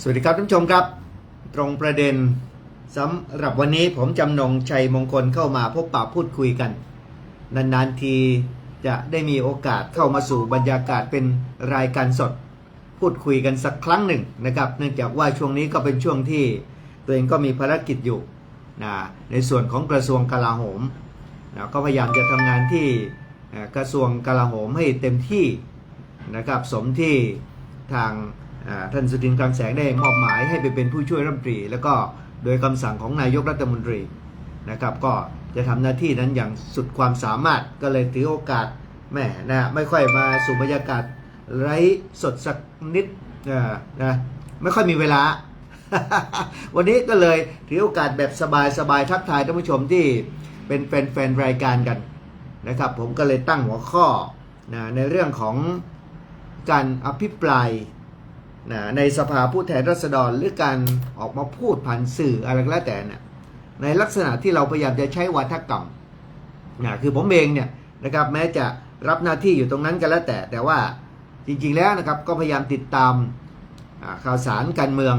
สวัสดีครับท่านผู้ชมครับ ตรงประเด็นสำหรับวันนี้ผมจำนงชัยมงคลเข้ามาพบปะพูดคุยกัน นานๆทีจะได้มีโอกาสเข้ามาสู่บรรยากาศเป็นรายการสด พูดคุยกันสักครั้งหนึ่งนะครับ เนื่องจากว่าช่วงนี้ก็เป็นช่วงที่ตัวเองก็มีภารกิจอยู่นะในส่วนของกระทรวงกลาโหมนะก็พยายามจะทำงานที่กระทรวงกลาโหมให้เต็มที่นะครับสมที่ทาง ท่านสุทินคลังแสงได้มอบหมายให้ไปเป็นผู้ช่วยรัฐมนตรี แล้วก็โดยคำสั่งของนายกรัฐมนตรีนะครับก็จะทำหน้าที่นั้นอย่างสุดความสามารถก็เลยถือโอกาสแหม่นะไม่ค่อยมาสู่บรรยากาศไร้สดสักนิดนะนะไม่ค่อยมีเวลา วันนี้ก็เลยถือโอกาสแบบสบายๆทักทายท่านผู้ชมที่เป็นแฟนๆรายการกันนะครับ ผมก็เลยตั้งหัวข้อนะในเรื่องของการอภิปราย นะในสภาผู้แทนราษฎรหรือการออกมาพูดผ่านสื่ออะไรก็แล้วแต่นะในลักษณะที่เราพยายามจะใช้วาทกรรมนะคือผมเองเนี่ยนะครับแม้จะรับหน้าที่อยู่ตรงนั้นก็แล้วแต่ แต่ว่าจริงๆแล้วนะครับก็พยายามติดตามข่าวสารการเมือง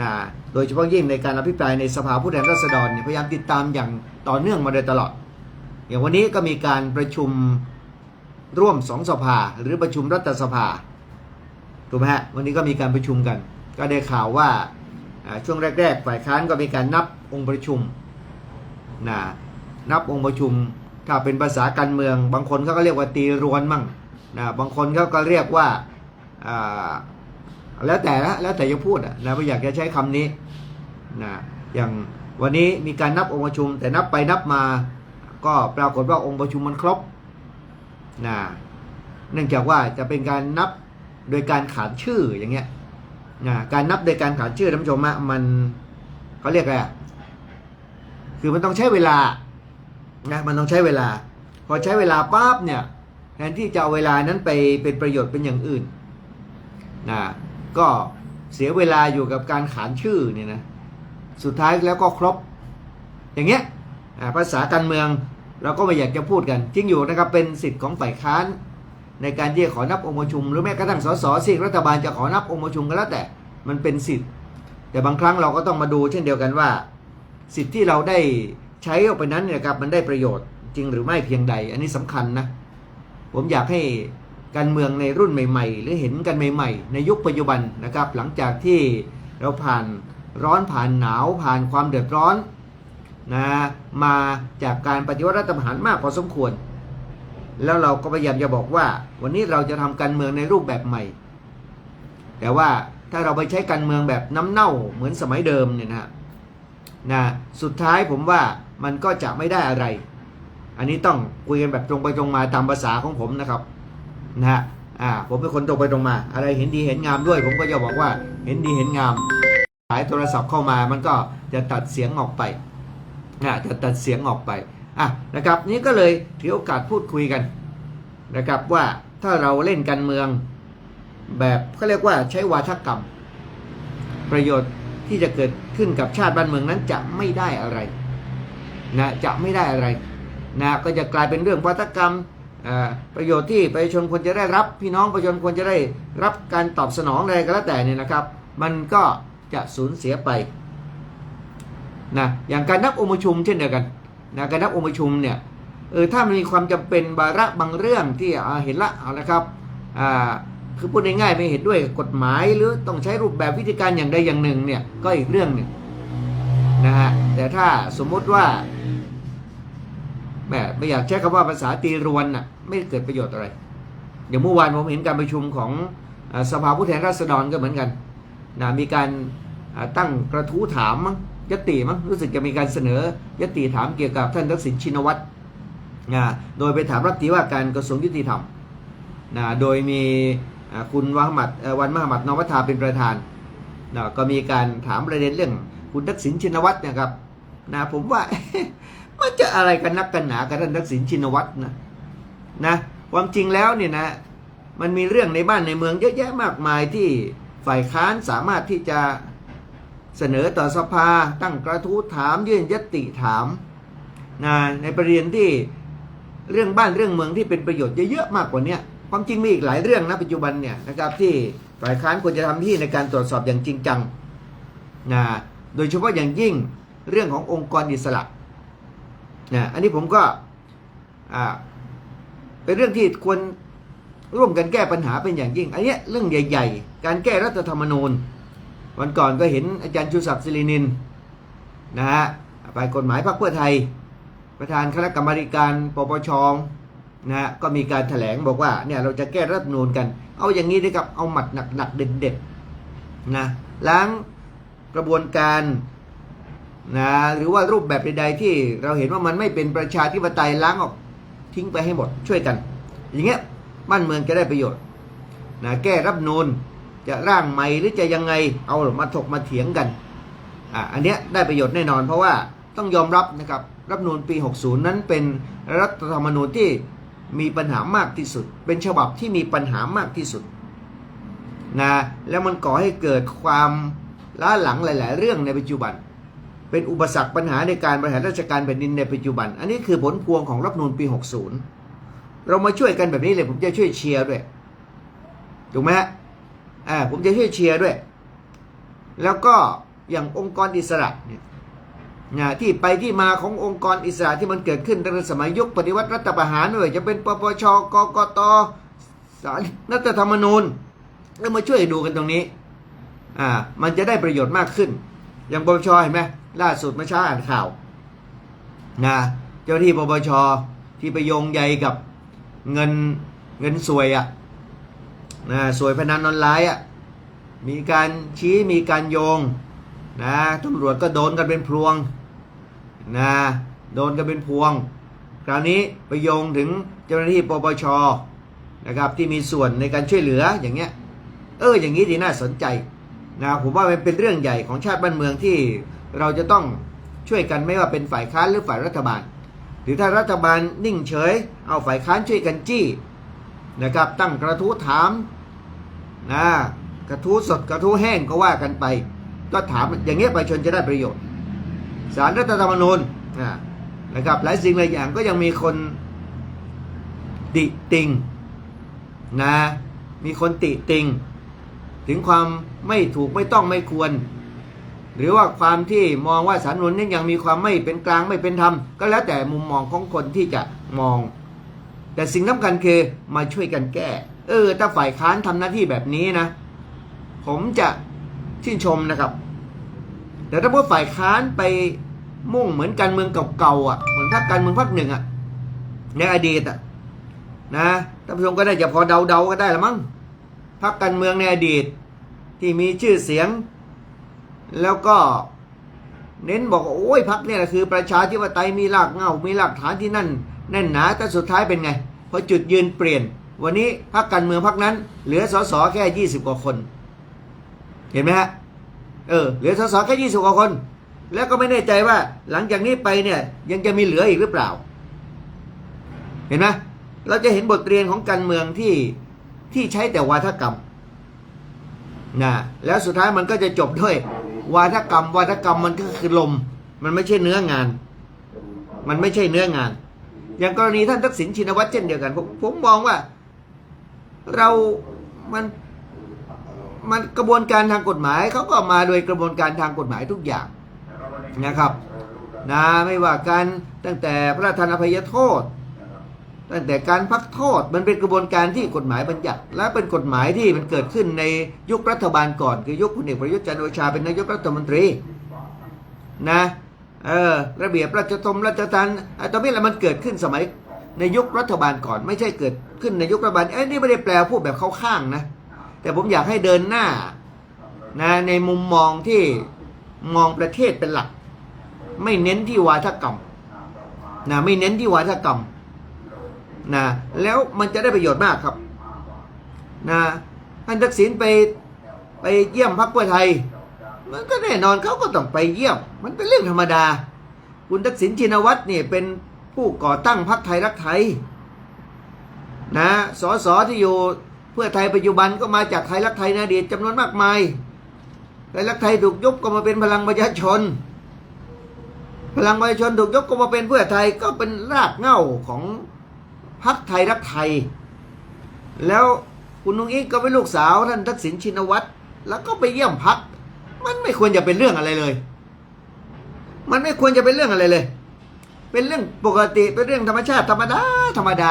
นะโดยเฉพาะยิ่งในการอภิปรายในสภาผู้แทนราษฎรเนี่ยพยายามติดตามอย่างต่อเนื่องมาโดยตลอด อย่างวันนี้ก็มีการประชุมร่วมสองสภาหรือประชุมรัฐสภา ถูกไหมฮะวันนี้ก็มีการประชุมกัน ก็ได้ข่าวว่าช่วงแรก ๆ ฝ่ายค้านก็มีการนับองค์ประชุมนะนับองค์ประชุม ถ้าเป็นภาษาการเมือง บางคนเขาก็เรียกว่าตีรวนมั่งนะบางคนเขาก็เรียกว่าอ่าแล้วแต่ละแล้วแต่จะพูดนะไม่อยากจะใช้คำนี้นะอย่างวันนี้มีการนับองค์ประชุม แต่นับไปนับมาก็ปรากฏว่าองค์ประชุมมันครบนะเนื่องจากว่าจะเป็นการนับ โดยการขานชื่ออย่างเงี้ยนะการนับโดยการขานชื่อท่านผู้ชมอะมันเขาเรียกอะไรคือมันต้องใช้เวลานะมันต้องใช้เวลา พอใช้เวลาปั๊บเนี่ยแทนที่จะเอาเวลานั้นไปเป็นประโยชน์เป็นอย่างอื่นนะก็เสียเวลาอยู่กับการขานชื่อเนี่ยนะสุดท้ายแล้วก็ครบ อย่างเงี้ยภาษาการเมืองเราก็ไม่อยากจะพูดกัน จริงอยู่นะครับเป็นสิทธิ์ของฝ่ายค้าน ในการที่จะขอนับองค์ประชุม หรือแม้กระทั่งสสซีกรัฐบาลจะขอนับองค์ประชุมก็แล้วแต่มันเป็นสิทธิ์ แต่บางครั้งเราก็ต้องมาดูเช่นเดียวกันว่า สิทธิ์ที่เราได้ใช้ออกไปนั้นนี่ยครับมันได้ประโยชน์จริงหรือไม่เพียงใด อันนี้สำคัญนะผมอยากให้การเมืองในรุ่นใหม่ ๆ หรือเห็นกันใหม่ ๆ ในยุคปัจจุบันนะครับ หลังจากที่เราผ่านร้อนผ่านหนาวผ่านความเดือดร้อนนะมาจากการปฏิวัติรัฐประหารมากพอสมควร แล้วเราก็พยายามจะบอกว่า วันนี้เราจะทำการเมืองในรูปแบบใหม่ แต่ว่าถ้าเราไปใช้การเมืองแบบน้ำเน่าเหมือนสมัยเดิมเนี่ยนะนะสุดท้ายผมว่ามันก็จะไม่ได้อะไร อันนี้ต้องคุยกันแบบตรงไปตรงมาตามภาษาของผมนะครับนะฮะอ่าผมเป็นคนตรงไปตรงมา อะไรเห็นดีเห็นงามด้วย ผมก็จะบอกว่าเห็นดีเห็นงามสายโทรศัพท์เข้ามามันก็จะตัดเสียงออกไปนะจะตัดเสียงออกไป อะนะครับนี่ก็เลยถือโอกาสพูดคุยกันนะครับว่าถ้าเราเล่นการเมืองแบบเขาเรียกว่าใช้วาทกรรม ประโยชน์ที่จะเกิดขึ้นกับชาติบ้านเมืองนั้นจะไม่ได้อะไรนะจะไม่ได้อะไรนะก็จะกลายเป็นเรื่องวัฒกรรมประโยชน์ที่ประชาชนควรจะได้รับ พี่น้องประชาชนควรจะได้รับการตอบสนองอะไรก็แล้วแต่เนี่ยนะครับ มันก็จะสูญเสียไปนะอย่างการนับองค์ประชุมเช่นเดียวกัน นะการนับองค์ประชุมเนี่ยเออถ้ามันมีความจำเป็นบาระบางเรื่องที่เห็นละเอาละครับอ่าคือพูดง่ายๆไม่เห็นด้วยกฎหมายหรือต้องใช้รูปแบบวิธีการอย่างใดอย่างหนึ่งเนี่ยก็อีกเรื่องหนึ่งนะฮะแต่ถ้าสมมุติว่าแม่ไม่อยากใช้คำว่าภาษาตีรวนน่ะไม่เกิดประโยชน์อะไรอย่างเมื่อวานผมเห็นการประชุมของสภาผู้แทนราษฎรก็เหมือนกันนะมีการตั้งกระทู้ถามมั้ง ยติมั้งรู้สึกจะมีการเสนอยติถามเกี่ยวกับท่านทักษิณชินวัตรนะโดยไปถามรัฐมนตรีว่าการกระทรวงยุติธรรมนะโดยมีคุณวะหมัดวันมหมัดนวัฒนาเป็นประธานนะก็มีการถามประเด็นเรื่อง คุณทักษิณชินวัตรนะครับนะผมว่ามันจะอะไรกันนักกันหนากับท่านทักษิณชินวัตรนะนะความจริงแล้วเนี่ยนะมันมีเรื่องในบ้านในเมืองเยอะแยะมากมายที่ฝ่ายค้านสามารถที่จะ เสนอต่อสภาตั้งกระทู้ถามยื่นยติถามนะในประเด็นที่เรื่องบ้านเรื่องเมืองที่เป็นประโยชน์เยอะๆมากกว่านี้ความจริงมีอีกหลายเรื่องนะปัจจุบันเนี่ยนะครับที่ฝ่ายค้านควรจะทำหน้าที่ในการตรวจสอบอย่างจริงจังนะโดยเฉพาะอย่างยิ่งเรื่องขององค์กรอิสระนะอันนี้ผมก็อ่าเป็นเรื่องที่ควรร่วมกันแก้ปัญหาเป็นอย่างยิ่ง อันนี้เรื่องใหญ่ ๆ การแก้รัฐธรรมนูญ วันก่อนก็เห็นอาจารย์ชูศักดิ์ศิรินินนะฮะฝ่ายกฎหมายพรรคเพื่อไทย ประธานคณะกรรมาธิการปปชนะฮะก็มีการแถลงบอกว่าเนี่ยเราจะแก้รัฐนูญกัน เอาอย่างนี้ดีครับเอาหมัดหนักๆเด็ดๆนะล้างกระบวนการนะหรือว่ารูปแบบใดๆที่เราเห็นว่ามันไม่เป็นประชาธิปไตยล้างออกทิ้งไปให้หมดช่วยกัน อย่างเงี้ยบ้านเมืองจะได้ประโยชน์นะแก้รัฐธรรมนูญ จะร่างใหม่หรือจะยังไงเอามาถกมาเถียงกันอะอันเนี้ยได้ประโยชน์แน่นอน เพราะว่าต้องยอมรับนะครับรัฐธรรมนูญปี 60 นั้นเป็นรัฐธรรมนูญที่มีปัญหามากที่สุด เป็นฉบับที่มีปัญหามากที่สุดนะแล้วมันก่อให้เกิดความล้าหลังหลาย ๆ เรื่องในปัจจุบัน เป็นอุปสรรคปัญหาในการบริหารราชการแผ่นดินในปัจจุบัน อันนี้คือผลพวงของรัฐธรรมนูญปี 60 เรามาช่วยกันแบบนี้เลยผมจะช่วยเชียร์ด้วยถูกไหมฮะ อ่าผมจะช่วยเชียร์ด้วย แล้วก็อย่างองค์กรอิสระเนี่ยนะที่ไปที่มาขององค์กรอิสระที่มันเกิดขึ้นตั้งแต่สมัยยุคปฏิวัติรัฐประหารไม่ว่าจะเป็นปปชกกตสารรัฐธรรมนูญเรามาช่วยดูกันตรงนี้อ่ามันจะได้ประโยชน์มากขึ้น อย่างปปชเห็นไหมล่าสุดเมื่อเช้าอ่านข่าวนะเจ้าหน้าที่ปปชที่ไปโยงใยกับเงินเงินสวยอะ่ะ นะสวยพนันออนไลน์อะมีการชี้มีการโยงนะตำรวจก็โดนกันเป็นพวงนะโดนกันเป็นพวง คราวนี้ไปโยงถึงเจ้าหน้าที่ปปชนะครับที่มีส่วนในการช่วยเหลืออย่างเงี้ยเอออย่างนี้ดีน่าสนใจนะผมว่ามันเป็นเรื่องใหญ่ของชาติบ้านเมืองที่เราจะต้องช่วยกันไม่ว่าเป็นฝ่ายค้านหรือฝ่ายรัฐบาล หรือถ้ารัฐบาลนิ่งเฉย เอาฝ่ายค้านช่วยกันจี้นะครับตั้งกระทู้ถาม นะกระทู้สดกระทู้แห้งก็ว่ากันไป ก็ถามอย่างเงี้ยประชาชนจะได้ประโยชน์สารรัฐธรรมนูญนะครับหลายสิ่งหลายอย่างก็ยังมีคนติติงนะมีคนติติง ถึงความไม่ถูกไม่ต้องไม่ควร หรือว่าความที่มองว่าสารนุนนี่ยังมีความไม่เป็นกลางไม่เป็นธรรม ก็แล้วแต่มุมมองของคนที่จะมอง แต่สิ่งสำคัญคือมาช่วยกันแก้ เออ ถ้าฝ่ายค้านทำหน้าที่แบบนี้นะ ผมจะชื่นชมนะครับ แต่ถ้าพวกฝ่ายค้านไปมุ่งเหมือนการเมืองเก่าๆอะ เหมือนพรรคการเมืองพรรคหนึ่งอะ ในอดีตอะ นะท่านผู้ชมก็ได้จะพอเดาๆก็ได้ละมั้งพรรคการเมืองในอดีต ที่มีชื่อเสียง แล้วก็เน้นบอกว่าโอ้ยพรรคเนี่ยคือ ประชาธิปไตยมีรากเงามีหลักฐานที่นั่นแน่นหนาแต่สุดท้ายเป็นไงพอจุดยืนเปลี่ยน วันนี้พรรคการเมืองพรรคนั้น เหลือสสแค่ยี่สิบกว่าคน เห็นไหมฮะเออเหลือสสแค่ยี่สิบกว่าคน แล้วก็ไม่แน่ใจว่าหลังจากนี้ไปเนี่ยยังจะมีเหลืออีกหรือเปล่า เห็นไหมเราจะเห็นบทเรียนของการเมืองที่ที่ใช้แต่วาทกรรมนะแล้วสุดท้ายมันก็จะจบด้วย วาทกรรม วาทกรรมมันก็คือลม มันไม่ใช่เนื้องาน มันไม่ใช่เนื้องาน อย่างกรณีท่านทักษิณชินวัตรเช่นเดียวกันผมผมมองว่า เรามันมันกระบวนการทางกฎหมายเขาก็มาโดยกระบวนการทางกฎหมายทุกอย่างนะครับนะไม่ว่าการตั้งแต่พระราชานอภัยโทษ ตั้งแต่การพักโทษมันเป็นกระบวนการที่กฎหมายบัญญัติ และเป็นกฎหมายที่มันเกิดขึ้นในยุครัฐบาลก่อน คือยุคพลเอกประยุทธ์จันทร์โอชาเป็นนายกรัฐมนตรีนะเออระเบียบราชทมราชทานตอนนี้แหละมันเกิดขึ้นสมัย ในยุครัฐบาลก่อน ไม่ใช่เกิดขึ้นในยุครัฐบาลเอ้ยนี่ไม่ได้แปลพูดแบบเข้าข้างนะ แต่ผมอยากให้เดินหน้านะในมุมมองที่มองประเทศเป็นหลัก ไม่เน้นที่วาทกรรมนะไม่เน้นที่วาทกรรมนะแล้วมันจะได้ประโยชน์มากครับนะท่านทักษิณไปไปเยี่ยมพรรคเพื่อไทย มันก็แน่นอนเขาก็ต้องไปเยี่ยม มันเป็นเรื่องธรรมดา คุณทักษิณชินวัตรเนี่ยเป็น ผู้ก่อตั้งพรรคไทยรักไทยนะสสที่อยู่เพื่อไทยปัจจุบันก็มาจากไทยรักไทยในอดีตจำนวนมากมายไทยรักไทยถูกยุบก็มาเป็นพลังประชาชน พลังประชาชนถูกยกก็มาเป็นเพื่อไทยก็เป็นรากเหง้าของพรรคไทยรักไทย แล้วคุณนุ้งอิงก็เป็นลูกสาวท่านทักษิณชินวัตรแล้วก็ไปเยี่ยมพักมันไม่ควรจะเป็นเรื่องอะไรเลย มันไม่ควรจะเป็นเรื่องอะไรเลย เป็นเรื่องปกติเป็นเรื่องธรรมชาติธรรมดาธรรมดา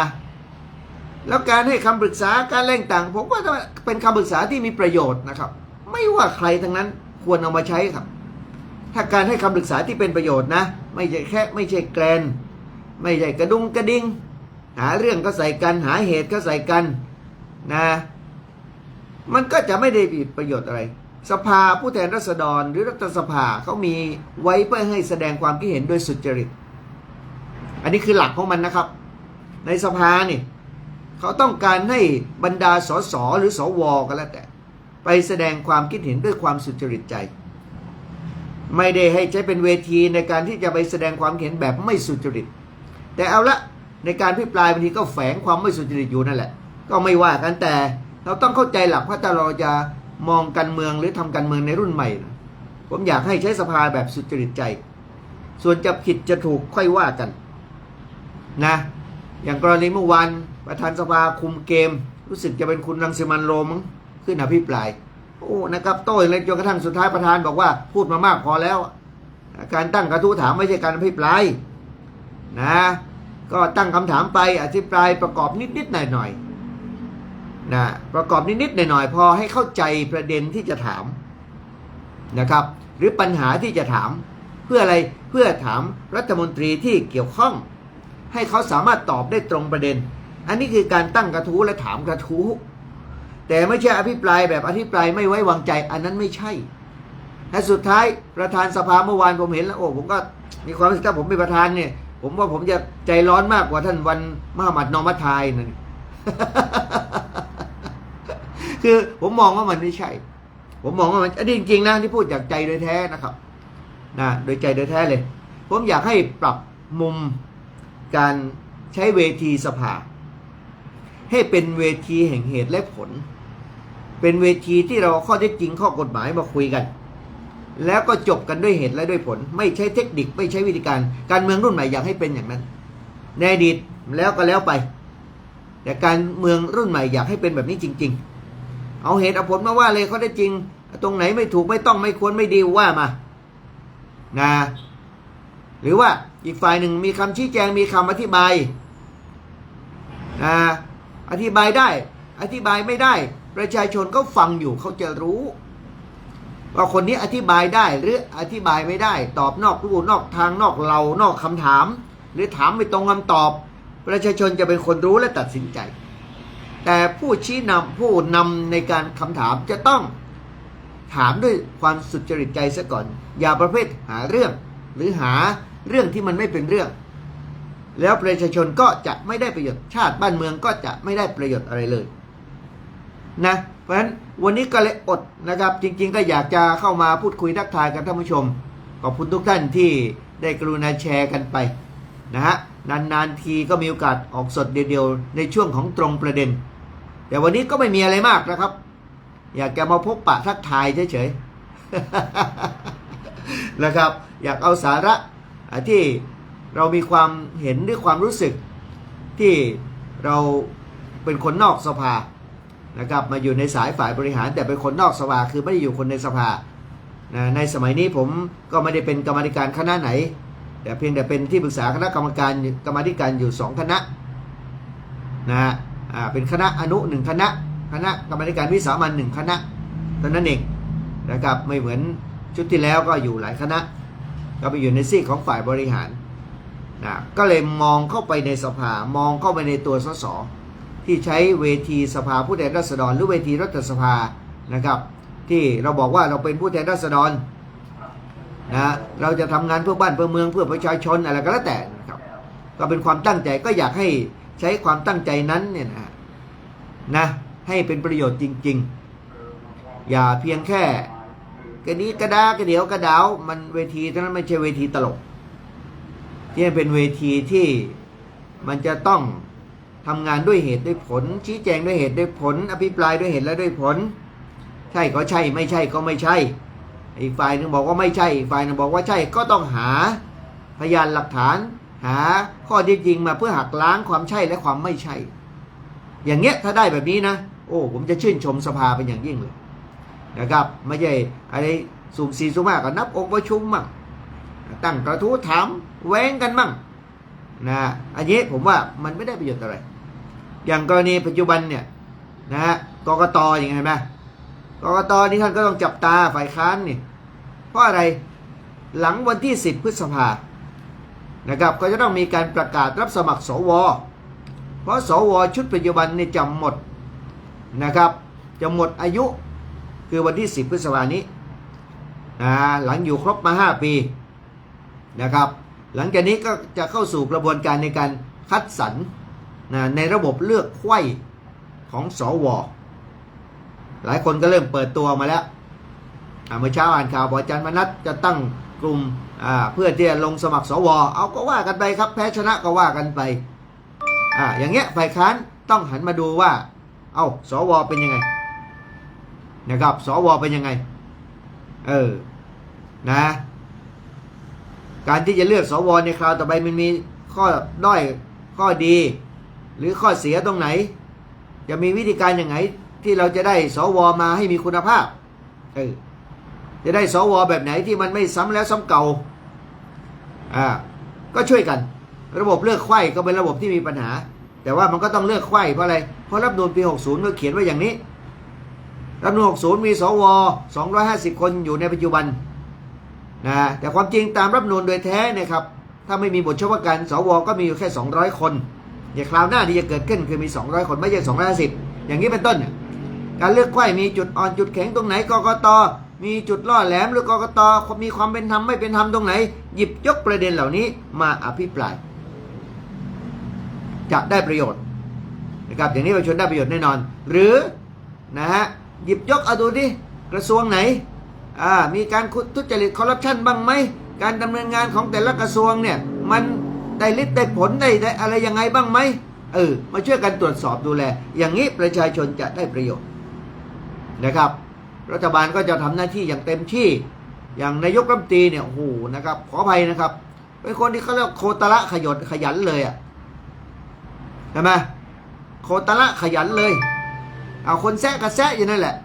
แล้วการให้คำปรึกษาการแรงต่างผมว่าเป็นคำปรึกษาที่มีประโยชน์นะครับ ไม่ว่าใครทั้งนั้นควรเอามาใช้ครับ ถ้าการให้คำปรึกษาที่เป็นประโยชน์นะ ไม่ใช่แค่ไม่ใช่แกลนไม่ใช่กระดุงกระดิงหาเรื่องก็ใส่กันหาเหตุก็ใส่กันนะ มันก็จะไม่ได้มีประโยชน์อะไร สภาผู้แทนราษฎรหรือรัฐสภาเขามีไว้เพื่อให้แสดงความคิดเห็นโดยสุจริต อันนี้คือหลักของมันนะครับ ในสภานี่เขาต้องการให้บรรดาสสหรือสวก็แล้วแต่ ไปแสดงความคิดเห็นด้วยความสุจริตใจ ไม่ได้ให้ใช้เป็นเวทีในการที่จะไปแสดงความเห็นแบบไม่สุจริต แต่เอาละในการพิปรายบางทีก็แฝงความไม่สุจริตอยู่นั่นแหละ ก็ไม่ว่ากันแต่เราต้องเข้าใจหลักว่าถ้าเราจะมองการเมืองหรือทำการเมืองในรุ่นใหม่นะผมอยากให้ใช้สภาแบบสุจริตใจ ส่วนจะผิดจะถูกค่อยว่ากัน นะ อย่างกรณีเมื่อวานประธานสภาคุมเกม รู้สึกจะเป็นคุณรังสิมันโรมั้งขึ้นอภิปราย โอ้นะครับโต้เลยจนกระทั่งสุดท้ายประธานบอกว่าพูดมามากพอแล้ว การตั้งกระทู้ถามไม่ใช่การอภิปรายนะ ก็ตั้งคำถามไปอภิปรายประกอบนิดๆหน่อยๆนะประกอบนิดๆหน่อยๆพอให้เข้าใจประเด็นที่จะถามนะครับ หรือปัญหาที่จะถามเพื่ออะไรเพื่อถามรัฐมนตรีที่เกี่ยวข้อง ให้เขาสามารถตอบได้ตรงประเด็น อันนี้คือการตั้งกระทู้และถามกระทู้ แต่ไม่ใช่อภิปรายแบบอภิปรายไม่ไว้วางใจ อันนั้นไม่ใช่ และสุดท้ายประธานสภาเมื่อวานผมเห็นแล้วโอ้ผมก็มีความรู้สึกถ้าผมเป็นประธานเนี่ย ผมว่าผมจะใจร้อนมากกว่าท่านวันมหามัดนอมัทายนั่นคือผมมองว่ามันไม่ใช่ ผมมองว่ามันอันนี้จริงๆนะที่พูดจากใจโดยแท้นะครับนะโดยใจโดยแท้เลย ผมอยากให้ปรับมุม การใช้เวทีสภา ให้เป็นเวทีแห่งเหตุและผล เป็นเวทีที่เราข้อเท็จจริงข้อกฎหมายมาคุยกัน แล้วก็จบกันด้วยเหตุและด้วยผล ไม่ใช้เทคนิคไม่ใช้วิธีการ การเมืองรุ่นใหม่อยากให้เป็นอย่างนั้นในอดีตแล้วก็แล้วไป แต่การเมืองรุ่นใหม่อยากให้เป็นแบบนี้จริง ๆ เอาเหตุเอาผลมาว่าเลยเขาได้จริง ตรงไหนไม่ถูกไม่ต้องไม่ควรไม่ดีว่ามา นะ หรือว่าอีกฝ่ายหนึ่งมีคำชี้แจงมีคำอธิบายนะอธิบายได้ อธิบายไม่ได้ ประชาชนก็ฟังอยู่เขาจะรู้ ว่าคนนี้อธิบายได้หรืออธิบายไม่ได้ ตอบนอกรูนอกทางนอกเรานอกคำถาม หรือถามไม่ตรงคำตอบ ประชาชนจะเป็นคนรู้และตัดสินใจ แต่ผู้ชี้นำผู้นำในการคำถามจะต้องถามด้วยความสุจริตใจซะก่อน อย่าประเภทหาเรื่อง หรือหาเรื่องที่มันไม่เป็นเรื่อง แล้วประชาชนก็จะไม่ได้ประโยชน์ชาติบ้านเมืองก็จะไม่ได้ประโยชน์อะไรเลยนะเพราะฉะนั้นวันนี้ก็เลยอดนะครับ จริง ๆ ก็อยากจะเข้ามาพูดคุยทักทายกันท่านผู้ชม ขอบคุณทุกท่านที่ได้กรุณาแชร์กันไปนะฮะนานๆทีก็มีโอกาสออกสดเดียวๆในช่วงของตรงประเด็น แต่วันนี้ก็ไม่มีอะไรมากนะครับ อยากจะมาพบปะทักทายเฉยๆ นะครับ อยากเอาสาระที่เรามีความเห็นหรือความรู้สึกที่เราเป็นคนนอกสภานะครับมาอยู่ในสายฝ่ายบริหารแต่เป็นคนนอกสภาคือไม่ได้อยู่คนในสภานะในสมัยนี้ผมก็ไม่ได้เป็นกรรมธิการคณะไหน แต่เพียงแต่เป็นที่ปรึกษาคณะกรรมการกรรมธิการอยู่สองคณะนะฮะเป็นคณะอนุหนึ่งคณะ คณะกรรมธิการวิสามันหนึ่งคณะเท่านั้นเองนะครับไม่เหมือน ชุดที่แล้วก็อยู่หลายคณะ ก็ไปอยู่ในซีกของฝ่ายบริหารนะก็เลยมองเข้าไปในสภามองเข้าไปในตัวสสที่ใช้เวทีสภาผู้แทนราษฎร หรือเวทีรัฐสภานะครับ ที่เราบอกว่าเราเป็นผู้แทนราษฎรนะเราจะทำงานเพื่อบ้านเพื่อเมืองเพื่อประชาชนอะไรก็แล้วแต่นะครับ ก็เป็นความตั้งใจก็อยากให้ใช้ความตั้งใจนั้นเนี่ยนะนะให้เป็นประโยชน์จริง ๆ อย่าเพียงแค่ กระนี้กระดากระเดียวกระดาวมันเวทีเท่านั้นไม่ใช่เวทีตลกที่เป็นเวทีที่มันจะต้องทำงานด้วยเหตุด้วยผล ชี้แจงด้วยเหตุด้วยผล อภิปรายด้วยเหตุและด้วยผล ใช่ก็ใช่ไม่ใช่ก็ไม่ใช่ อีกฝ่ายหนึ่งบอกว่าไม่ใช่อีกฝ่ายหนึ่งบอกว่าใช่ก็ต้องหาพยานหลักฐาน หาข้อเท็จจริงมาเพื่อหักล้างความใช่และความไม่ใช่ อย่างเงี้ยถ้าได้แบบนี้นะ โอ้ผมจะชื่นชมสภาเป็นอย่างยิ่งเลย นะครับไม่ใช่อะไรสุ่มสี่สุ่มห้าก็นับองค์ประชุมมั่งตั้งกระทู้ถามแว้งกันมั่งนะอันนี้ผมว่ามันไม่ได้ประโยชน์อะไร อย่างกรณีปัจจุบันเนี่ยนะฮะกกตอย่างไงไหมกกตนี่ท่านก็ต้องจับตาฝ่ายค้านนี่เพราะอะไรหลังวันที่ 10 พฤษภานะครับก็จะต้องมีการประกาศรับสมัครสว เพราะสวชุดปัจจุบันนี่จะหมดนะครับจะหมดอายุ คือวันที่ 10 พฤษภานี้นะหลังอยู่ครบมา 5 ปีนะครับ หลังจากนี้ก็จะเข้าสู่กระบวนการในการคัดสรรนะในระบบเลือกไขว้ของสวหลายคนก็เริ่มเปิดตัวมาแล้วเมื่อเช้าอ่านข่าวบอกอาจารย์มนัสจะตั้งกลุ่มเพื่อที่จะลงสมัครสว เอาก็ว่ากันไปครับ แพ้ชนะก็ว่ากันไปออย่างเงี้ยฝ่ายค้านต้องหันมาดูว่า เอา้าสวเป็นยังไง นะครับสวเป็นยังไง เออนะ การที่จะเลือกสวในคราวต่อไปมันมีข้อด้อยข้อดี หรือข้อเสียตรงไหน จะมีวิธีการอย่างไงที่เราจะได้สวมาให้มีคุณภาพเออจะได้สวแบบไหนที่มันไม่ซ้ำแล้วซ้ำเก่าอ่าก็ช่วยกัน ระบบเลือกไข้ก็เป็นระบบที่มีปัญหา แต่ว่ามันก็ต้องเลือกไข้เพราะอะไรเพราะรัฐธรรมนูลปี 60ก็เขียนไว้อย่างนี้ รัฐมนูล60 มีสว 250 คนอยู่ในปัจจุบันนะแต่ความจริงตามรัฐมนูลโดยแท้เนะครับ ถ้าไม่มีบทเฉพาะการสว ก็มีอยู่แค่ 200 คนอย่าคราวหน้าที่จะเกิดขึ้นคือมี 200 คนไม่ใช่250 อย่างนี้เป็นต้น การเลือกไข้มีจุดอ่อนจุดแข็งตรงไหนกกตมีจุดล่อแหลมหรือกกตมีความเป็นธรรมไม่เป็นธรรมตรงไหน หยิบยกประเด็นเหล่านี้มาอภิปราย จะได้ประโยชน์นะครับอย่างนี้ประชาชนได้ประโยชน์แน่นอน หรือนะฮะ หยิบยกเอาดูดิกระทรวงไหนอ่ามีการทุจริตคอร์รัปชันบ้างไหมการดำเนินงานของแต่ละกระทรวงเนี่ยมันได้ฤทธิ์ได้ผลได้อะไรยังไงบ้างไหมเออมาช่วยกันตรวจสอบดูแล อย่างนี้ประชาชนจะได้ประโยชน์นะครับ รัฐบาลก็จะทำหน้าที่อย่างเต็มที่ อย่างนายกรัฐมนตรีเนี่ยโอ้โหนะครับขออภัยนะครับเป็นคนที่เขาเรียกโคตระขยนขยันเลยอะ่ะใช่ไหมโคตรละขยันเลย เอาคนแซะกับแซะอยู่นั่นแหละ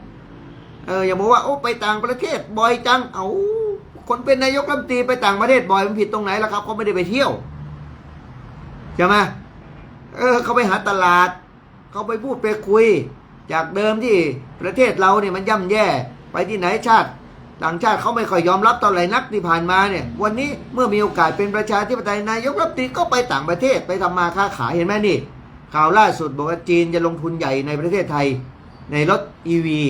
เอออย่าบอกว่าโอ้ไปต่างประเทศบ่อยจัง เอาคนเป็นนายกรัฐมนตรีไปต่างประเทศบ่อยมันผิดตรงไหนล่ะครับเขาไม่ได้ไปเที่ยวใช่ไหมเออเขาไปหาตลาด เขาไปพูดไปคุย จากเดิมที่ประเทศเราเนี่ยมันย่ำแย่ ไปที่ไหนชาติต่างชาติเขาไม่ค่อยยอมรับตอนไหนนักที่ผ่านมาเนี่ย วันนี้เมื่อมีโอกาสเป็นประชาธิปไตยนายกรัฐมนตรีก็ไปต่างประเทศไปทำมาค้าขายเห็นไหมนี่ ข่าวล่าสุดบอกว่าจีนจะลงทุนใหญ่ในประเทศไทย ในรถ e ีวี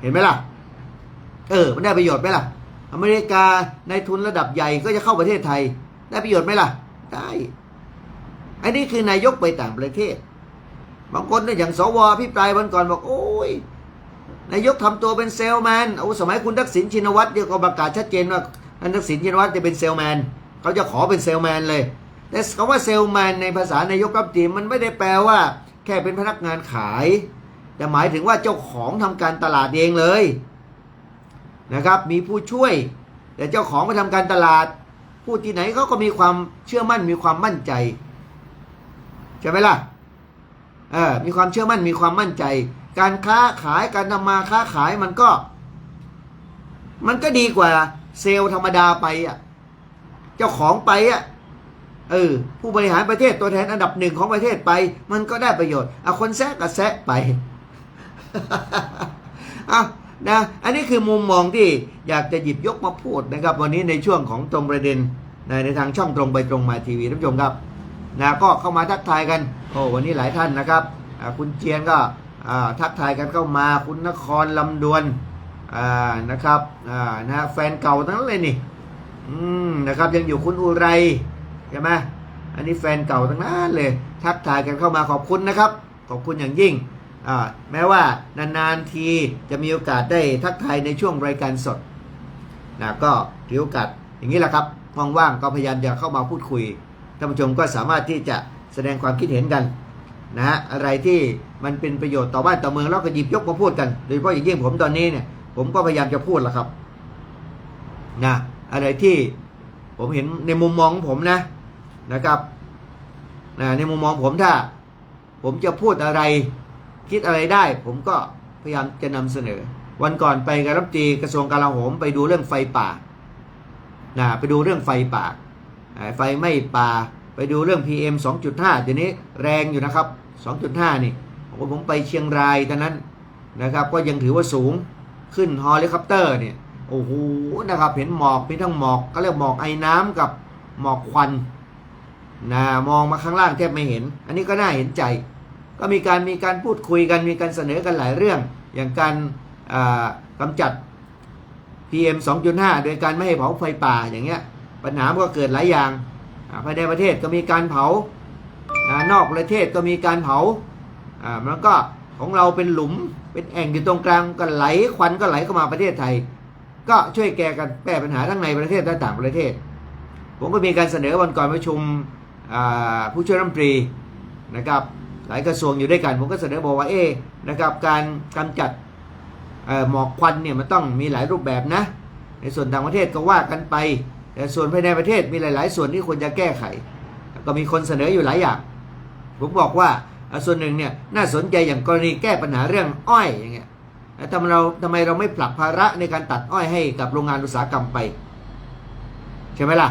เห็นไหมล่ะ เออ มันได้ประโยชน์ไหมล่ะ อเมริกาในทุนระดับใหญ่ก็จะเข้าประเทศไทย ได้ประโยชน์ไหมล่ะ ได้ อันนี้คือนายกไปต่างประเทศ บางคนเนี่ยอย่างสวพี่ปลายวันก่อนบอก โอ้ยนายกทำตัวเป็นเซลแมนเอาสมัยคุณทักษิณชินวัตรเดียวก็ประกาศชัดเจนว่าทักษิณชินวัตรจะเป็นเซลแมนเขาจะขอเป็นเซลแมนเลย แต่คำว่าเซลแมนในภาษานายกรัฐมนตรีมันไม่ได้แปลว่า แค่เป็นพนักงานขาย แต่หมายถึงว่าเจ้าของทำการตลาดเองเลยนะครับมีผู้ช่วย แต่เจ้าของไปทำการตลาด ผู้ที่ไหนเขาก็มีความเชื่อมั่นมีความมั่นใจใช่ไหมล่ะเออมีความเชื่อมั่นมีความมั่นใจ การค้าขายการทำมาค้าขายมันก็ มันก็ดีกว่าเซลล์ธรรมดาไปอะเจ้าของไปอะ เออผู้บริหารประเทศตัวแทนอันดับหนึ่งของประเทศไป มันก็ได้ประโยชน์เอาคนแซะก็แซะไปอะนะอันนี้คือมุมมองที่อยากจะหยิบยกมาพูดนะครับ วันนี้ในช่วงของตรงประเด็นในในทางช่องตรงไปตรงมาทีวีท่านผู้ชมครับนะก็เข้ามาทักทายกันโอ้วันนี้หลายท่านนะครับคุณเจียนก็ทักทายกันเข้ามาคุณนครลำดวนนะครับนะฮะแฟนเก่าทั้งนั้นเลยนี่นะครับยังอยู่คุณอุไร ใช่ไหมอันนี้แฟนเก่าทั้งนั้นเลย ทักทายกันเข้ามาขอบคุณนะครับ ขอบคุณอย่างยิ่ง แม้ว่านานๆทีจะมีโอกาสได้ทักทายในช่วงรายการสดนะก็ถือโอกาสอย่างนี้แหละครับว่างๆก็พยายามจะเข้ามาพูดคุยท่านผู้ชมก็สามารถที่จะแสดงความคิดเห็นกันนะฮะอะไรที่มันเป็นประโยชน์ต่อบ้านต่อเมืองเราก็หยิบยกมาพูดกัน โดยเฉพาะอย่างยิ่งผมตอนนี้เนี่ยผมก็พยายามจะพูดแหละครับนะอะไรที่ผมเห็นในมุมมองของผมนะ นะครับนะในมุมมองผมถ้า ผมจะพูดอะไรคิดอะไรได้ ผมก็พยายามจะนำเสนอ วันก่อนไปกับรัฐมนตรีกระทรวงกลาโหมไปดูเรื่องไฟป่านะไปดูเรื่องไฟป่าไฟไหม้ป่า ไปดูเรื่อง PM 2.5เดี๋ยวนี้แรงอยู่นะครับ 2.5 นี่โอ้ผมไปเชียงรายตอนนั้นนะครับ ก็ยังถือว่าสูงขึ้นฮอลิคอปเตอร์เนี่ยโอ้โหนะครับเห็นหมอกมีทั้งหมอกก็เรียกหมอกไอ้น้ำกับหมอกควัน นะมองมาข้างล่างแทบไม่เห็น อันนี้ก็น่าเห็นใจ ก็มีการมีการพูดคุยกันมีการเสนอกันหลายเรื่อง อย่างการอ่ากำจัด PM 2.5 โดยการไม่ให้เผาไฟป่าอย่างเงี้ยปัญหาก็เกิดหลายอย่างภายในประเทศก็มีการเผานอกประเทศก็มีการเผาอ่ามันก็ของเราเป็นหลุมเป็นแอ่งอยู่ตรงกลางก็ไหลควันก็ไหลเข้ามาประเทศไทย ก็ช่วยแก้กันแก้ปัญหาทั้งในประเทศและต่างประเทศ ผมก็มีการเสนอวันก่อนประชุม ผู้ช่วยรัฐมนตรีนะครับหลายกระทรวงอยู่ด้วยกัน ผมก็เสนอบอกว่าเอ๊นะครับการกำจัดหมอกควันเนี่ยมันต้องมีหลายรูปแบบนะ ในส่วนต่างประเทศก็ว่ากันไป แต่ส่วนภายในประเทศมีหลาย ๆ ส่วนที่ควรจะแก้ไข ก็มีคนเสนออยู่หลายอย่าง ผมบอกว่าส่วนหนึ่งเนี่ยน่าสนใจอย่างกรณีแก้ปัญหาเรื่องอ้อยอย่างเงี้ยแล้วทำไมเราทำไมเราไม่ผลักภาระในการตัดอ้อยให้กับโรงงานอุตสาหกรรมไป ใช่ไหมล่ะ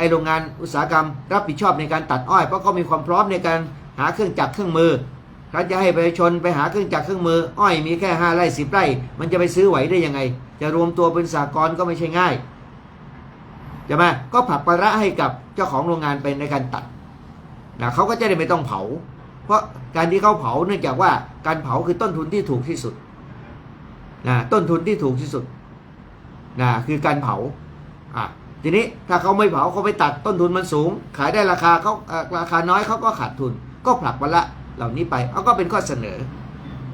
ให้โรงงานอุตสาหกรรม รับผิดชอบในการตัดอ้อย เพราะเขามีความพร้อมในการหาเครื่องจักรเครื่องมือถ้าจะให้ประชาชนไปหาเครื่องจักรเครื่องมือ อ้อยมีแค่ห้าไร่สิบไร่ มันจะไปซื้อไหวได้ยังไง จะรวมตัวเป็นสากลก็ไม่ใช่ง่ายใช่ไหมก็ผักภาระให้กับเจ้าของโรงงานไปในการตัดนะเขาก็จะได้ไม่ต้องเผา เพราะการที่เขาเผาเนื่องจากว่าการเผาคือต้นทุนที่ถูกที่สุดนะต้นทุนที่ถูกที่สุดนะคือการเผาอะ ทีนี้ถ้าเขาไม่เผาเขาไปตัดต้นทุนมันสูง ขายได้ราคาเขาเอ่อราคาน้อยเขาก็ขาดทุน ก็ผลักภาระเหล่านี้ไปเอาก็เป็นข้อเสนอ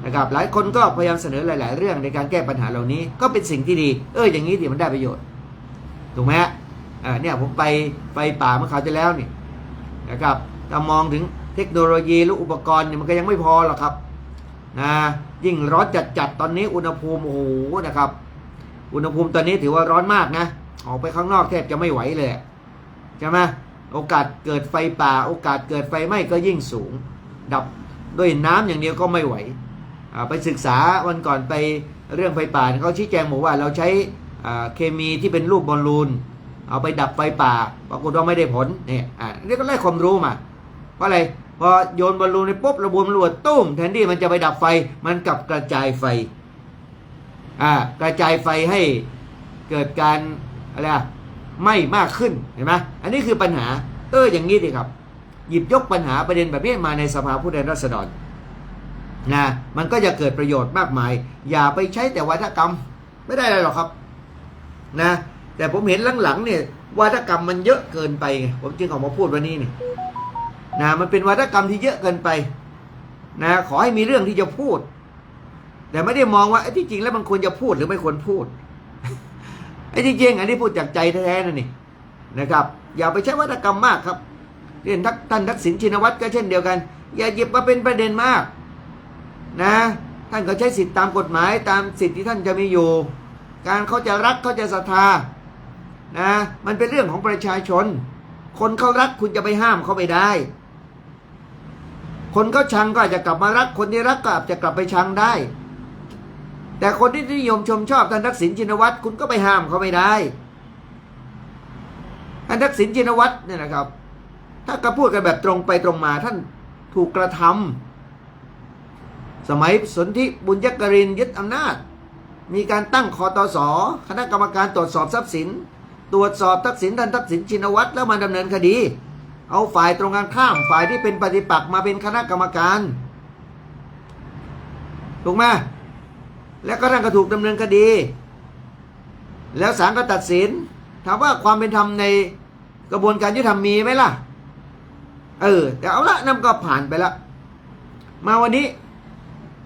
นะครับหลายคนก็พยายามเสนอหลาย ๆ เรื่องในการแก้ปัญหาเหล่านี้ก็เป็นสิ่งที่ดี เอออย่างนี้ดิมันได้ประโยชน์ถูกไหมฮะอ่าเนี่ยผมไปไฟป่าเมื่อคราวที่แล้วนี่นะครับถ้ามองถึงเทคโนโลยีหรืออุปกรณ์เนี่ยมันก็ยังไม่พอหรอกครับนะยิ่งร้อนจัดๆตอนนี้อุณหภูมิโอ้โหนะครับ อุณหภูมิตอนนี้ถือว่าร้อนมากนะ ออกไปข้างนอกแทบจะไม่ไหวเลยใช่ไหมโอกาสเกิดไฟป่า โอกาสเกิดไฟไหม้ก็ยิ่งสูง ดับด้วยน้ำอย่างเดียวก็ไม่ไหว ไปศึกษาวันก่อนไปเรื่องไฟป่าเขาชี้แจงบอกว่าเราใช้เคมีที่เป็นรูปบอลลูน เอาไปดับไฟป่า ปรากฏว่าไม่ได้ผลเนี่ยอ่านี่ก็ได้ความรู้มาเพราะอะไรพอโยนบอลลูนไปปุ๊บระบบตำรวจตุ้มแทนที่มันจะไปดับไฟมันกลับกระจายไฟอ่ากระจายไฟให้เกิดการ อะไรอะไม้มากขึ้นเห็นไหมอันนี้คือปัญหา เอออย่างนี้ดิครับ หยิบยกปัญหาประเด็นแบบนี้มาในสภาผู้แทนราษฎรนะมันก็จะเกิดประโยชน์มากมาย อย่าไปใช้แต่วัฒกรรมไม่ได้อะไรหรอกครับนะแต่ผมเห็นหลังๆเนี่ยวัฒกรรมมันเยอะเกินไปไงผมจึงออกมาพูดวันนี้นี่นะมันเป็นวัฒกรรมที่เยอะเกินไปนะขอให้มีเรื่องที่จะพูด แต่ไม่ได้มองว่าที่จริงแล้วมันควรจะพูดหรือไม่ควรพูด ไอ้ที่จริงอันนี้พูดจากใจแท้ๆนั่นนี่นะครับ อย่าไปใช้วัฒกรรมมากครับเรียนทักท่านทักษิณชินวัตรก็เช่นเดียวกัน อย่าหยิบมาเป็นประเด็นมากนะท่านก็ใช้สิทธิตามกฎหมายตามสิทธิที่ท่านจะมีอยู่ การเขาจะรักเขาจะศรัทธานะมันเป็นเรื่องของประชาชน คนเขารักคุณจะไปห้ามเขาไม่ได้ คนเขาชังก็อาจจะกลับมารักคนที่รักก็อาจจะกลับไปชังได้ แต่คนที่นิยมชมชอบท่านทักษิณชินวัตรคุณก็ไปห้ามเขาไม่ได้ท่านทักษิณชินวัตรเนี่ยนะครับ ถ้าก็พูดกันแบบตรงไปตรงมาท่านถูกกระทำสมัยสนธิบุญยกรินยึดอำนาจ มีการตั้งคอตสคณะกรรมการตรวจสอบทรัพย์สิน ตรวจสอบทักษิณท่านทักษิณชินวัตรแล้วมาดำเนินคดี เอาฝ่ายตรงกันข้ามฝ่ายที่เป็นปฏิปักษ์มาเป็นคณะกรรมการถูกไหม แล้วก็ท่านก็ถูกดำเนินคดี แล้วศาลก็ตัดสิน ถามว่าความเป็นธรรมในกระบวนการยุติธรรมมีไหมล่ะ เออ แต่เอาละนั่นก็ผ่านไปละ มาวันนี้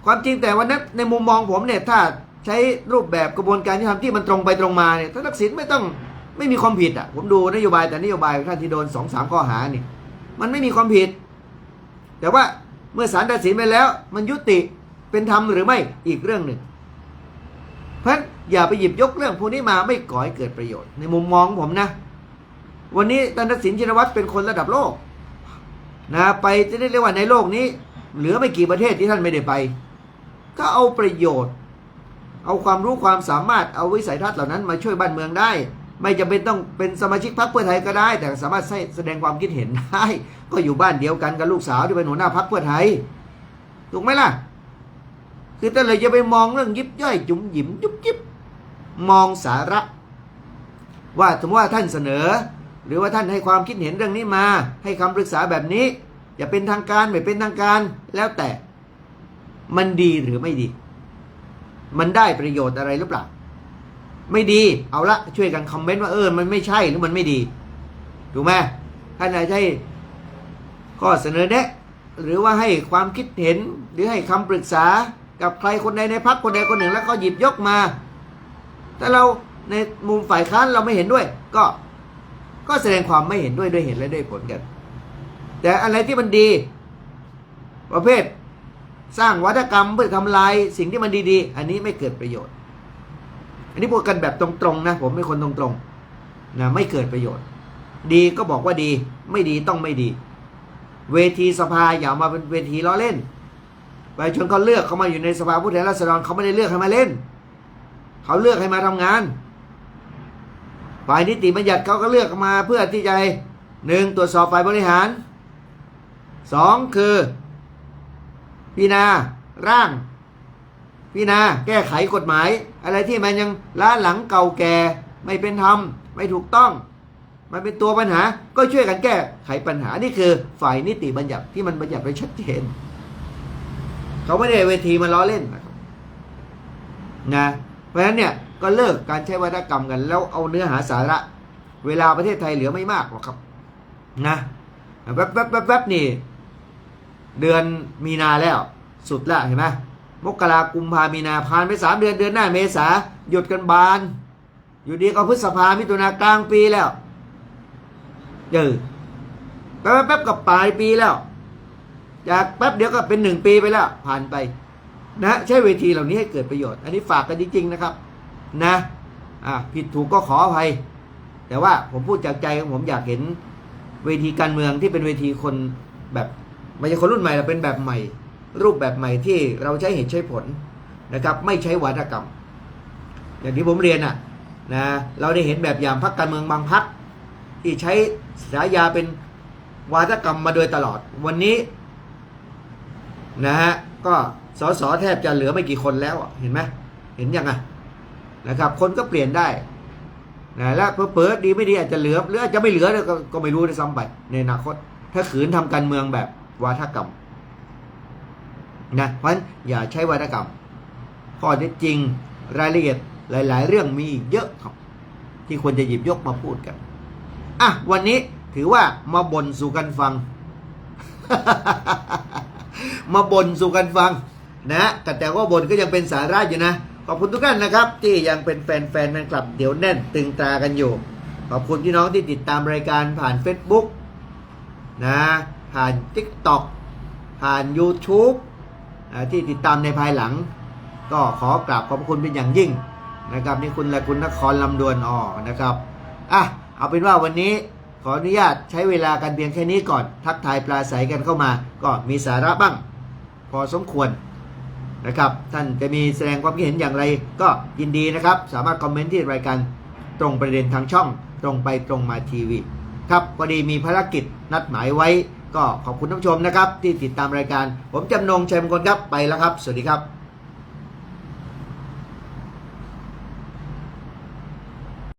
ความจริงแต่วันนั้นในมุมมองผมเนี่ย ถ้าใช้รูปแบบกระบวนการยุติธรรมที่มันตรงไปตรงมาเนี่ยท่านทักษิณไม่ต้องไม่มีความผิดอะ ผมดูนโยบายแต่นโยบายท่านที่โดนสองสามข้อหานี่ มันไม่มีความผิด แต่ว่าเมื่อศาลตัดสินไปแล้ว มันยุติเป็นธรรมหรือไม่อีกเรื่องหนึ่ง เพราะฉะนั้นอย่าไปหยิบยกเรื่องพวกนี้มาไม่ก่อให้เกิดประโยชน์ในมุมมองผมนะ วันนี้ท่านทักษิณชินวัตรเป็นคนระดับโลกนะไปจะได้เรียกว่าในโลกนี้ เหลือไม่กี่ประเทศที่ท่านไม่ได้ไป ก็เอาประโยชน์ เอาความรู้ความสามารถเอาวิสัยทัศน์เหล่านั้นมาช่วยบ้านเมืองได้ ไม่จำเป็นต้องเป็นสมาชิกพรรคเพื่อไทยก็ได้ แต่สามารถแสดงความคิดเห็นได้ก็อยู่บ้านเดียวกันกับลูกสาวที่เป็นหัวหน้าพรรคเพื่อไทยถูกไหมล่ะ คือแต่เลยจะไปมองเรื่องยิบย่อยจุ๋มหยิมจุ๊บจิ๊บมองสาระ ว่าสมมติว่าท่านเสนอ หรือว่าท่านให้ความคิดเห็นเรื่องนี้มา ให้คำปรึกษาแบบนี้ อย่าเป็นทางการไม่เป็นทางการ แล้วแต่มันดีหรือไม่ดี มันได้ประโยชน์อะไรหรือเปล่า ไม่ดีเอาละช่วยกันคอมเมนต์ว่าเออมันไม่ใช่หรือมันไม่ดีถูกไหมท่านอาจจะให้ข้อเสนอแนะ หรือว่าให้ความคิดเห็นหรือให้คำปรึกษา กับใครคนใดในพักคนใดคนหนึ่ง แล้วก็หยิบยกมาถ้าเราในมุมฝ่ายค้านเราไม่เห็นด้วย ก็ก็แสดงความไม่เห็นด้วยด้วยเหตุและด้วยผลกัน แต่อะไรที่มันดี ประเภทสร้างวัฒกรรมเพื่อทำลายสิ่งที่มันดีๆ อันนี้ไม่เกิดประโยชน์ อันนี้พูดกันแบบตรงๆนะ ผมเป็นคนตรงๆนะไม่เกิดประโยชน์ ดีก็บอกว่าดี ไม่ดีต้องไม่ดี เวทีสภาอย่ามาเป็นเวทีล้อเล่น ประชาชนเขาเลือกเขามาอยู่ในสภาผู้แทนราษฎรเขาไม่ได้เลือกให้มาเล่น เขาเลือกให้มาทำงาน ฝ่ายนิติบัญญัติเขาก็เลือกมาเพื่อที่จะหนึ่งตรวจสอบฝ่ายบริหารสองคือพิจารณาร่างพิจารณาแก้ไขกฎหมาย อะไรที่มันยังล้าหลังเก่าแก่ไม่เป็นธรรมไม่ถูกต้องมันเป็นตัวปัญหาก็ช่วยกันแก้ไขปัญหานี่คือฝ่ายนิติบัญญัติที่มันบัญญัติไว้ชัดเจน เขาไม่ได้เวทีมาล้อเล่นนะครับนะเพราะฉะนั้นเนี่ยก็เลิกการใช้วัฒกรรมกัน แล้วเอาเนื้อหาสาระ เวลาประเทศไทยเหลือไม่มากหรอกครับ นะแวบแวบแวบแวบนี่ เดือนมีนาแล้ว สุดละเห็นไหมมกรากุมภามีนาผ่านไปสามเดือนเดือนหน้าเมษาหยุดกันบาน อยู่ดีก็พฤษภามิถุนากลางปีแล้วเออแป๊บแป๊บกับปลายปีแล้ว จากแป๊บเดียวก็เป็นหนึ่งปีไปแล้ว ผ่านไป นะใช้เวทีเหล่านี้ให้เกิดประโยชน์ อันนี้ฝากกันจริงๆนะครับ นะอะผิดถูกก็ขออภัย แต่ว่าผมพูดจากใจของผมอยากเห็นเวทีการเมืองที่เป็นเวทีคนแบบไม่ใช่คนรุ่นใหม่แต่เป็นแบบใหม่ รูปแบบใหม่ที่เราใช้เหตุใช้ผลนะครับ ไม่ใช้วัฒกรรม อย่างที่ผมเรียนอะนะเราได้เห็นแบบอย่างพรรคการเมืองบางพรรคที่ใช้ฉายาเป็นวาทกรรมมาโดยตลอด วันนี้ นะฮะก็สสแทบจะเหลือไม่กี่คนแล้วเห็นไหมเห็นยังไงนะครับ คนก็เปลี่ยนได้นะและเปิดดีไม่ดีอาจจะเหลือหรืออาจจะไม่เหลือก็ก็ไม่รู้ในซ้ำไปในอนาคต ถ้าขืนทำการเมืองแบบวาทกรรมนะเพราะฉะนั้นอย่าใช้วาทกรรมข้อเท็จจริงรายละเอียดหลาย ๆ เรื่องมีเยอะครับ ที่ควรจะหยิบยกมาพูดกันอะวันนี้ถือว่ามาบ่นสู่กันฟัง มาบ่นสู่กันฟังนะแต่แต่ว่าบ่นก็ยังเป็นสาระอยู่นะ ขอบคุณทุกท่านนะครับ ที่ยังเป็นแฟนๆแฟนคลับเดี๋ยวแน่นตึงตากันอยู่ ขอบคุณพี่น้องที่ติดตามรายการผ่าน Facebook นะผ่าน TikTok ผ่าน YouTube อ่าที่ติดตามในภายหลัง ก็ขอกราบขอบคุณเป็นอย่างยิ่งนะครับนี่คุณและคุณนครลำดวนอ๋อนะครับอะเอาเป็นว่าวันนี้ขออนุญาตใช้เวลากันเพียงแค่นี้ก่อน ทักทายปลาใสกันเข้ามา ก็มีสาระบ้าง พอสมควรนะครับ ท่านจะมีแสดงความคิดเห็นอย่างไร ก็ยินดีนะครับ สามารถคอมเมนต์ที่รายการตรงประเด็นทางช่อง ตรงไปตรงมาทีวีครับพอดีมีภารกิจนัดหมายไว้ ก็ขอบคุณท่านผู้ชมนะครับ ที่ติดตามรายการ ผมจำนงชัยมงคลครับไปแล้วครับ สวัสดีครับ